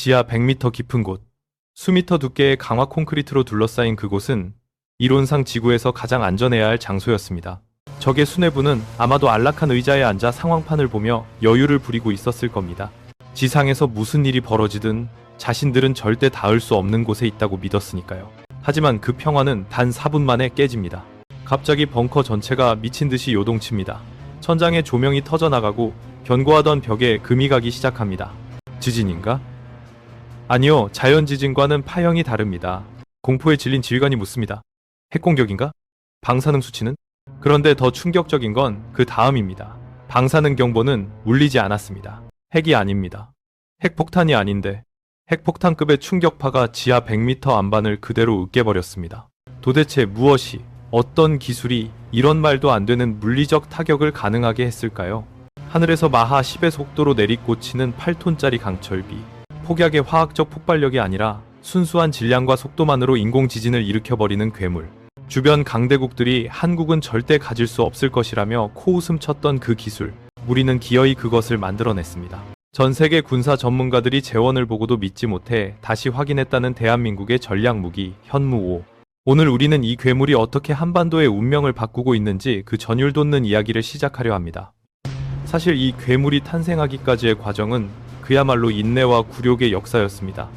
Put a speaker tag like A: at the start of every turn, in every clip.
A: 지하 100m 깊은 곳, 수미터 두께의 강화 콘크리트로 둘러싸인 그곳은 이론상 지구에서 가장 안전해야 할 장소였습니다. 적의 수뇌부는 아마도 안락한 의자에 앉아 상황판을 보며 여유를 부리고 있었을 겁니다. 지상에서 무슨 일이 벌어지든 자신들은 절대 닿을 수 없는 곳에 있다고 믿었으니까요. 하지만 그 평화는 단 4분 만에 깨집니다. 갑자기 벙커 전체가 미친 듯이 요동칩니다. 천장에 조명이 터져나가고 견고하던 벽에 금이 가기 시작합니다. 지진인가? 아니요, 자연 지진과는 파형이 다릅니다. 공포에 질린 지휘관이 묻습니다. 핵공격인가? 방사능 수치는? 그런데 더 충격적인 건 그 다음입니다. 방사능 경보는 울리지 않았습니다. 핵이 아닙니다. 핵폭탄이 아닌데 핵폭탄급의 충격파가 지하 100m 안반을 그대로 으깨버렸습니다. 도대체 무엇이 어떤 기술이 이런 말도 안 되는 물리적 타격을 가능하게 했을까요? 하늘에서 마하 10의 속도로 내리꽂히는 8톤짜리 강철비. 폭약의 화학적 폭발력이 아니라 순수한 질량과 속도만으로 인공 지진을 일으켜버리는 괴물. 주변 강대국들이 한국은 절대 가질 수 없을 것이라며 코웃음 쳤던 그 기술. 우리는 기어이 그것을 만들어냈습니다. 전 세계 군사 전문가들이 재원을 보고도 믿지 못해 다시 확인했다는 대한민국의 전략 무기 현무 5. 오늘 우리는 이 괴물이 어떻게 한반도의 운명을 바꾸고 있는지 그 전율 돋는 이야기를 시작하려 합니다. 사실 이 괴물이 탄생하기까지의 과정은 그야말로 인내와 굴욕의 역사였습니다.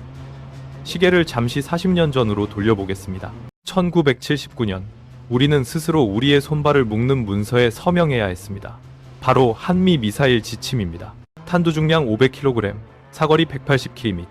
A: 시계를 잠시 40년 전으로 돌려보겠습니다. 1979년 우리는 스스로 우리의 손발을 묶는 문서에 서명해야 했습니다. 바로 한미 미사일 지침입니다. 탄두 중량 500kg, 사거리 180km.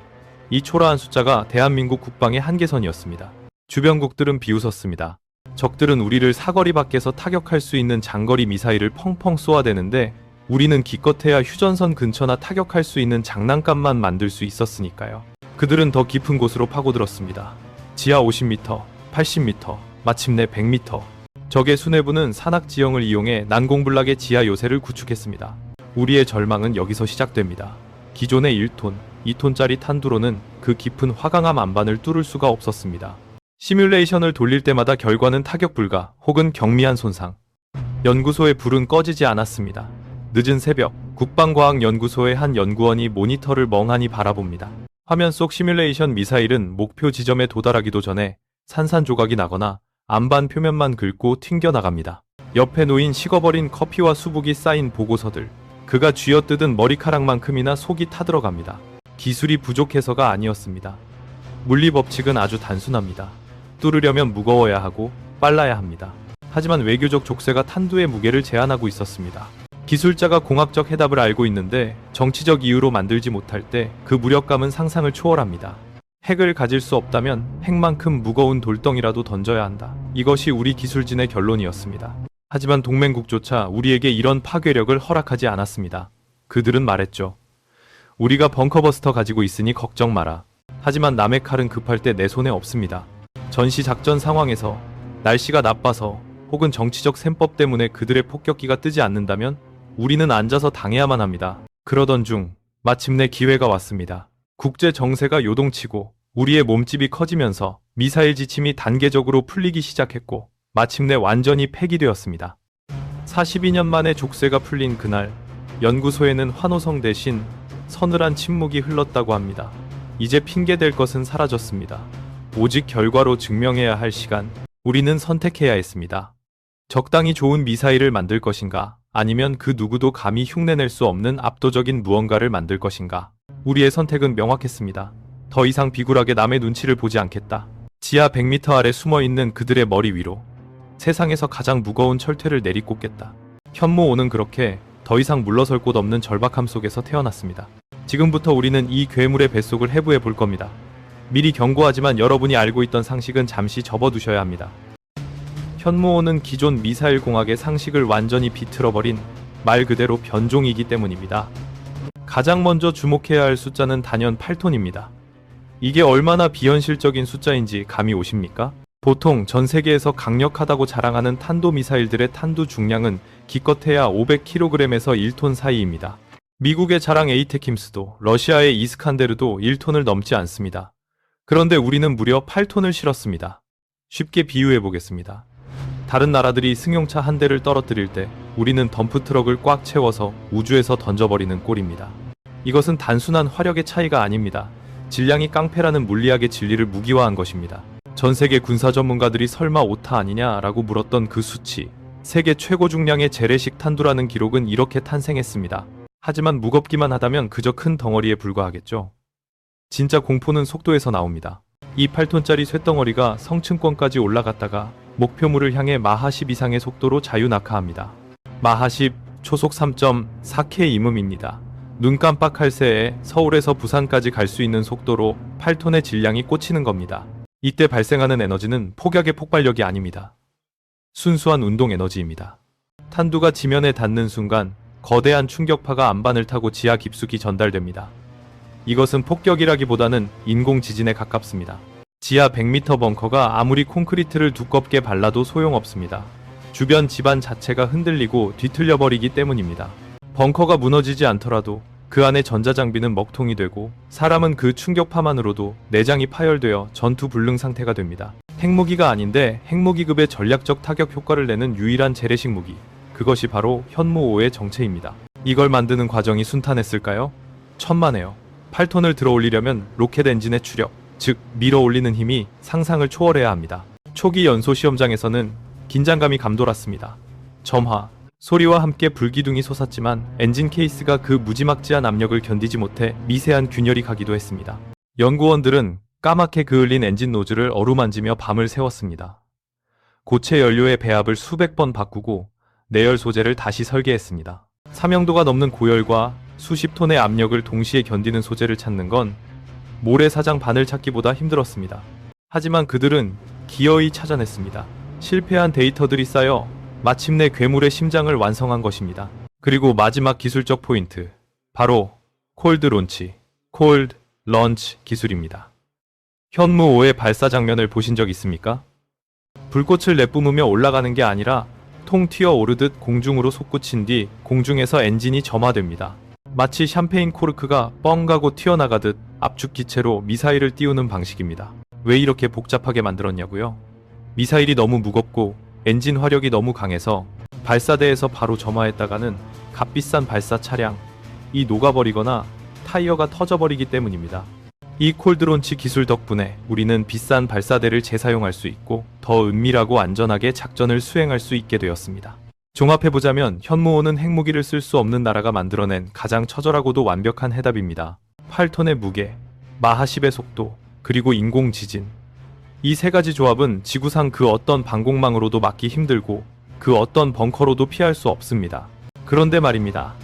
A: 이 초라한 숫자가 대한민국 국방의 한계선이었습니다. 주변국들은 비웃었습니다. 적들은 우리를 사거리 밖에서 타격할 수 있는 장거리 미사일을 펑펑 쏘아대는데 우리는 기껏해야 휴전선 근처나 타격할 수 있는 장난감만 만들 수 있었으니까요. 그들은 더 깊은 곳으로 파고들었습니다. 지하 50m, 80m, 마침내 100m. 적의 수뇌부는 산악 지형을 이용해 난공불락의 지하 요새를 구축했습니다. 우리의 절망은 여기서 시작됩니다. 기존의 1톤, 2톤짜리 탄두로는 그 깊은 화강암 안반을 뚫을 수가 없었습니다. 시뮬레이션을 돌릴 때마다 결과는 타격 불가 혹은 경미한 손상. 연구소의 불은 꺼지지 않았습니다. 늦은 새벽, 국방과학연구소의 한 연구원이 모니터를 멍하니 바라봅니다. 화면 속 시뮬레이션 미사일은 목표 지점에 도달하기도 전에 산산조각이 나거나 안반 표면만 긁고 튕겨나갑니다. 옆에 놓인 식어버린 커피와 수북이 쌓인 보고서들. 그가 쥐어뜯은 머리카락만큼이나 속이 타들어갑니다. 기술이 부족해서가 아니었습니다. 물리 법칙은 아주 단순합니다. 뚫으려면 무거워야 하고 빨라야 합니다. 하지만 외교적 족쇄가 탄두의 무게를 제한하고 있었습니다. 기술자가 공학적 해답을 알고 있는데 정치적 이유로 만들지 못할 때 그 무력감은 상상을 초월합니다. 핵을 가질 수 없다면 핵만큼 무거운 돌덩이라도 던져야 한다. 이것이 우리 기술진의 결론이었습니다. 하지만 동맹국조차 우리에게 이런 파괴력을 허락하지 않았습니다. 그들은 말했죠. 우리가 벙커버스터 가지고 있으니 걱정 마라. 하지만 남의 칼은 급할 때 내 손에 없습니다. 전시 작전 상황에서 날씨가 나빠서 혹은 정치적 셈법 때문에 그들의 폭격기가 뜨지 않는다면 우리는 앉아서 당해야만 합니다. 그러던 중 마침내 기회가 왔습니다. 국제 정세가 요동치고 우리의 몸집이 커지면서 미사일 지침이 단계적으로 풀리기 시작했고 마침내 완전히 폐기되었습니다. 42년 만에 족쇄가 풀린 그날 연구소에는 환호성 대신 서늘한 침묵이 흘렀다고 합니다. 이제 핑계댈 것은 사라졌습니다. 오직 결과로 증명해야 할 시간, 우리는 선택해야 했습니다. 적당히 좋은 미사일을 만들 것인가, 아니면 그 누구도 감히 흉내낼 수 없는 압도적인 무언가를 만들 것인가. 우리의 선택은 명확했습니다. 더 이상 비굴하게 남의 눈치를 보지 않겠다. 지하 100m 아래 숨어 있는 그들의 머리 위로 세상에서 가장 무거운 철퇴를 내리꽂겠다. 현모오는 그렇게 더 이상 물러설 곳 없는 절박함 속에서 태어났습니다. 지금부터 우리는 이 괴물의 뱃속을 해부해 볼 겁니다. 미리 경고하지만 여러분이 알고 있던 상식은 잠시 접어두셔야 합니다. 현무호는 기존 미사일 공학의 상식을 완전히 비틀어버린 말 그대로 변종이기 때문입니다. 가장 먼저 주목해야 할 숫자는 단연 8톤입니다. 이게 얼마나 비현실적인 숫자인지 감이 오십니까? 보통 전 세계에서 강력하다고 자랑하는 탄도 미사일들의 탄두 중량은 기껏해야 500kg에서 1톤 사이입니다. 미국의 자랑 에이테킴스도 러시아의 이스칸데르도 1톤을 넘지 않습니다. 그런데 우리는 무려 8톤을 실었습니다. 쉽게 비유해 보겠습니다. 다른 나라들이 승용차 한 대를 떨어뜨릴 때 우리는 덤프트럭을 꽉 채워서 우주에서 던져버리는 꼴입니다. 이것은 단순한 화력의 차이가 아닙니다. 질량이 깡패라는 물리학의 진리를 무기화한 것입니다. 전 세계 군사 전문가들이 설마 오타 아니냐라고 물었던 그 수치. 세계 최고 중량의 재래식 탄두라는 기록은 이렇게 탄생했습니다. 하지만 무겁기만 하다면 그저 큰 덩어리에 불과하겠죠. 진짜 공포는 속도에서 나옵니다. 이 8톤짜리 쇳덩어리가 성층권까지 올라갔다가 목표물을 향해 마하 10 이상의 속도로 자유낙하합니다. 마하 10 초속 3.4K 임음입니다. 눈 깜빡할 새에 서울에서 부산까지 갈 수 있는 속도로 8톤의 질량이 꽂히는 겁니다. 이때 발생하는 에너지는 폭약의 폭발력이 아닙니다. 순수한 운동 에너지입니다. 탄두가 지면에 닿는 순간 거대한 충격파가 안반을 타고 지하 깊숙이 전달됩니다. 이것은 폭격이라기보다는 인공 지진에 가깝습니다. 지하 100m 벙커가 아무리 콘크리트를 두껍게 발라도 소용없습니다. 주변 집안 자체가 흔들리고 뒤틀려 버리기 때문입니다. 벙커가 무너지지 않더라도 그 안에 전자장비는 먹통이 되고 사람은 그 충격파만으로도 내장이 파열되어 전투 불능 상태가 됩니다. 핵무기가 아닌데 핵무기급의 전략적 타격 효과를 내는 유일한 재래식 무기. 그것이 바로 현무5의 정체입니다. 이걸 만드는 과정이 순탄했을까요? 천만에요. 8톤을 들어 올리려면 로켓 엔진의 추력, 즉 밀어 올리는 힘이 상상을 초월해야 합니다. 초기 연소 시험장에서는 긴장감이 감돌았습니다. 점화, 소리와 함께 불기둥이 솟았지만 엔진 케이스가 그 무지막지한 압력을 견디지 못해 미세한 균열이 가기도 했습니다. 연구원들은 까맣게 그을린 엔진 노즐을 어루만지며 밤을 새웠습니다. 고체 연료의 배합을 수백 번 바꾸고 내열 소재를 다시 설계했습니다. 사명도가 넘는 고열과 수십 톤의 압력을 동시에 견디는 소재를 찾는 건 모래사장 바늘 찾기보다 힘들었습니다. 하지만 그들은 기어이 찾아냈습니다. 실패한 데이터들이 쌓여 마침내 괴물의 심장을 완성한 것입니다. 그리고 마지막 기술적 포인트. 바로 콜드 론치, 콜드 런치 기술입니다. 현무 5의 발사 장면을 보신 적 있습니까? 불꽃을 내뿜으며 올라가는 게 아니라 통 튀어 오르듯 공중으로 솟구친 뒤 공중에서 엔진이 점화됩니다. 마치 샴페인 코르크가 뻥 가고 튀어나가듯 압축 기체로 미사일을 띄우는 방식입니다. 왜 이렇게 복잡하게 만들었냐고요? 미사일이 너무 무겁고 엔진 화력이 너무 강해서 발사대에서 바로 점화했다가는 값비싼 발사 차량, 이 녹아버리거나 타이어가 터져버리기 때문입니다. 이 콜드론치 기술 덕분에 우리는 비싼 발사대를 재사용할 수 있고 더 은밀하고 안전하게 작전을 수행할 수 있게 되었습니다. 종합해보자면 현무호는 핵무기를 쓸 수 없는 나라가 만들어낸 가장 처절하고도 완벽한 해답입니다. 8톤의 무게, 마하 10의 속도, 그리고 인공 지진. 이 세 가지 조합은 지구상 그 어떤 방공망으로도 막기 힘들고 그 어떤 벙커로도 피할 수 없습니다. 그런데 말입니다.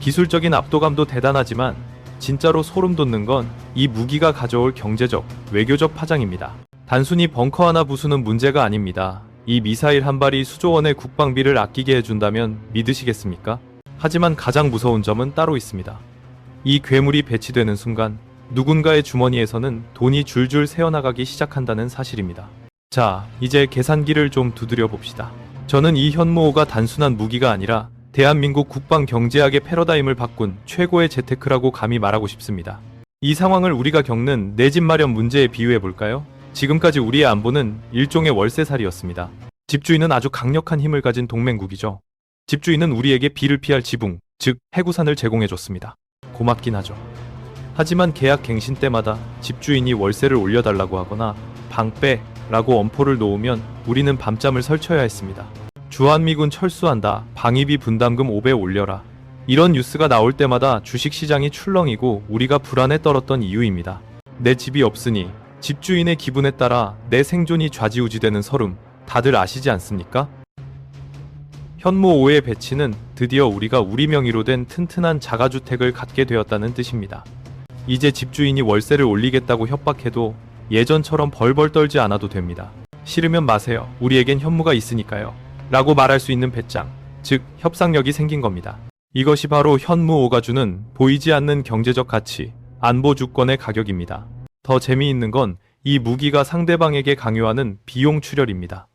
A: 기술적인 압도감도 대단하지만 진짜로 소름 돋는 건 이 무기가 가져올 경제적, 외교적 파장입니다. 단순히 벙커 하나 부수는 문제가 아닙니다. 이 미사일 한 발이 수조원의 국방비를 아끼게 해준다면 믿으시겠습니까? 하지만 가장 무서운 점은 따로 있습니다. 이 괴물이 배치되는 순간 누군가의 주머니에서는 돈이 줄줄 새어나가기 시작한다는 사실입니다. 자, 이제 계산기를 좀 두드려 봅시다. 저는 이 현무호가 단순한 무기가 아니라 대한민국 국방 경제학의 패러다임을 바꾼 최고의 재테크라고 감히 말하고 싶습니다. 이 상황을 우리가 겪는 내 집 마련 문제에 비유해 볼까요? 지금까지 우리의 안보는 일종의 월세살이였습니다. 집주인은 아주 강력한 힘을 가진 동맹국이죠. 집주인은 우리에게 비를 피할 지붕, 즉 해구산을 제공해 줬습니다. 고맙긴 하죠. 하지만 계약 갱신 때마다 집주인이 월세를 올려달라고 하거나 방빼 라고 엄포를 놓으면 우리는 밤잠을 설쳐야 했습니다. 주한미군 철수한다. 방위비 분담금 5배 올려라. 이런 뉴스가 나올 때마다 주식시장이 출렁이고 우리가 불안에 떨었던 이유입니다. 내 집이 없으니 집주인의 기분에 따라 내 생존이 좌지우지되는 서름 다들 아시지 않습니까? 현무 5의 배치는 드디어 우리가 우리 명의로 된 튼튼한 자가주택을 갖게 되었다는 뜻입니다. 이제 집주인이 월세를 올리겠다고 협박해도 예전처럼 벌벌 떨지 않아도 됩니다. 싫으면 마세요. 우리에겐 현무가 있으니까요. 라고 말할 수 있는 배짱, 즉 협상력이 생긴 겁니다. 이것이 바로 현무 5가 주는 보이지 않는 경제적 가치, 안보 주권의 가격입니다. 더 재미있는 건 이 무기가 상대방에게 강요하는 비용 출혈입니다.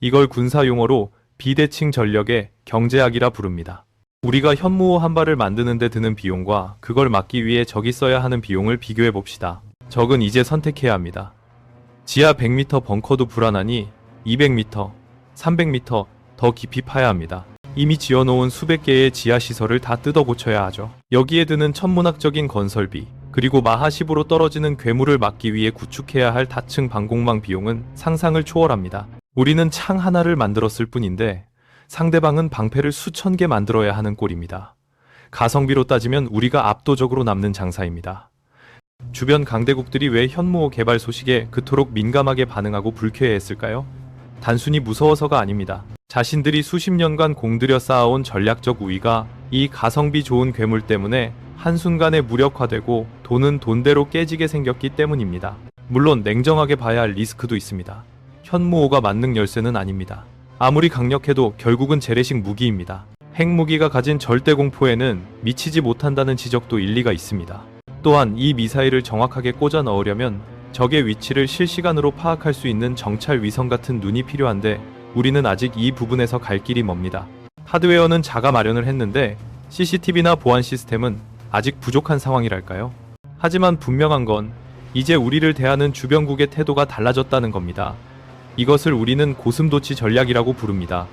A: 이걸 군사 용어로 비대칭 전력의 경제학이라 부릅니다. 우리가 현무호 한 발을 만드는데 드는 비용과 그걸 막기 위해 적이 써야 하는 비용을 비교해 봅시다. 적은 이제 선택해야 합니다. 지하 100m 벙커도 불안하니 200m, 300m 더 깊이 파야 합니다. 이미 지어놓은 수백 개의 지하 시설을 다 뜯어 고쳐야 하죠. 여기에 드는 천문학적인 건설비, 그리고 마하 10으로 떨어지는 괴물을 막기 위해 구축해야 할 다층 방공망 비용은 상상을 초월합니다. 우리는 창 하나를 만들었을 뿐인데 상대방은 방패를 수천 개 만들어야 하는 꼴입니다. 가성비로 따지면 우리가 압도적으로 남는 장사입니다. 주변 강대국들이 왜 현무호 개발 소식에 그토록 민감하게 반응하고 불쾌해했을까요? 단순히 무서워서가 아닙니다. 자신들이 수십 년간 공들여 쌓아온 전략적 우위가 이 가성비 좋은 괴물 때문에 한순간에 무력화되고 돈은 돈대로 깨지게 생겼기 때문입니다. 물론 냉정하게 봐야 할 리스크도 있습니다. 현무호가 만능 열쇠는 아닙니다. 아무리 강력해도 결국은 재래식 무기입니다. 핵무기가 가진 절대 공포에는 미치지 못한다는 지적도 일리가 있습니다. 또한 이 미사일을 정확하게 꽂아 넣으려면 적의 위치를 실시간으로 파악할 수 있는 정찰 위성 같은 눈이 필요한데 우리는 아직 이 부분에서 갈 길이 멉니다. 하드웨어는 자가 마련을 했는데 CCTV나 보안 시스템은 아직 부족한 상황이랄까요? 하지만 분명한 건 이제 우리를 대하는 주변국의 태도가 달라졌다는 겁니다. 이것을 우리는 고슴도치 전략이라고 부릅니다.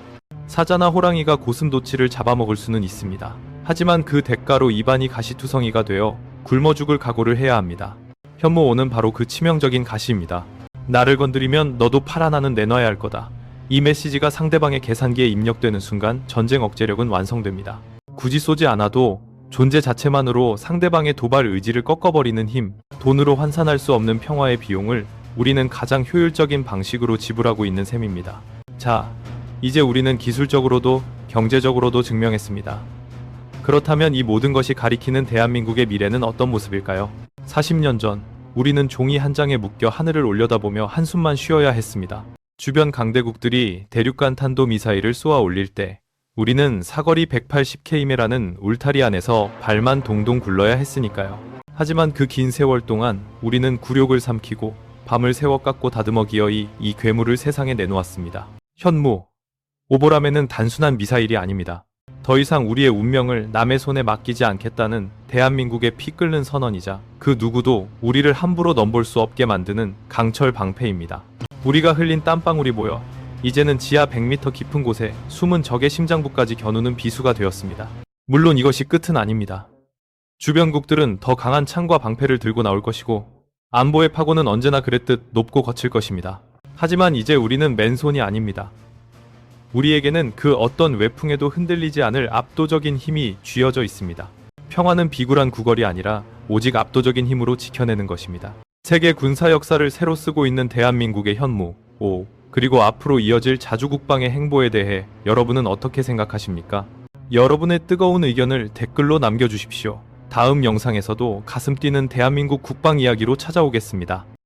A: 사자나 호랑이가 고슴도치를 잡아먹을 수는 있습니다. 하지만 그 대가로 입안이 가시투성이가 되어 굶어 죽을 각오를 해야 합니다. 현모오는 바로 그 치명적인 가시입니다. 나를 건드리면 너도 팔아나는 내놔야 할 거다. 이 메시지가 상대방의 계산기에 입력되는 순간 전쟁 억제력은 완성됩니다. 굳이 쏘지 않아도 존재 자체만으로 상대방의 도발 의지를 꺾어버리는 힘, 돈으로 환산할 수 없는 평화의 비용을 우리는 가장 효율적인 방식으로 지불하고 있는 셈입니다. 자, 이제 우리는 기술적으로도 경제적으로도 증명했습니다. 그렇다면 이 모든 것이 가리키는 대한민국의 미래는 어떤 모습일까요? 40년 전 우리는 종이 한 장에 묶여 하늘을 올려다보며 한숨만 쉬어야 했습니다. 주변 강대국들이 대륙간 탄도 미사일을 쏘아 올릴 때 우리는 사거리 180km라는 울타리 안에서 발만 동동 굴러야 했으니까요. 하지만 그 긴 세월 동안 우리는 굴욕을 삼키고 밤을 새워 깎고 다듬어 기어이 이 괴물을 세상에 내놓았습니다. 현무, 오보라메는 단순한 미사일이 아닙니다. 더 이상 우리의 운명을 남의 손에 맡기지 않겠다는 대한민국의 피 끓는 선언이자 그 누구도 우리를 함부로 넘볼 수 없게 만드는 강철 방패입니다. 우리가 흘린 땀방울이 모여 이제는 지하 100m 깊은 곳에 숨은 적의 심장부까지 겨누는 비수가 되었습니다. 물론 이것이 끝은 아닙니다. 주변국들은 더 강한 창과 방패를 들고 나올 것이고 안보의 파고는 언제나 그랬듯 높고 거칠 것입니다. 하지만 이제 우리는 맨손이 아닙니다. 우리에게는 그 어떤 외풍에도 흔들리지 않을 압도적인 힘이 쥐어져 있습니다. 평화는 비굴한 구걸이 아니라 오직 압도적인 힘으로 지켜내는 것입니다. 세계 군사 역사를 새로 쓰고 있는 대한민국의 현무, 오, 그리고 앞으로 이어질 자주국방의 행보에 대해 여러분은 어떻게 생각하십니까? 여러분의 뜨거운 의견을 댓글로 남겨주십시오. 다음 영상에서도 가슴 뛰는 대한민국 국방 이야기로 찾아오겠습니다.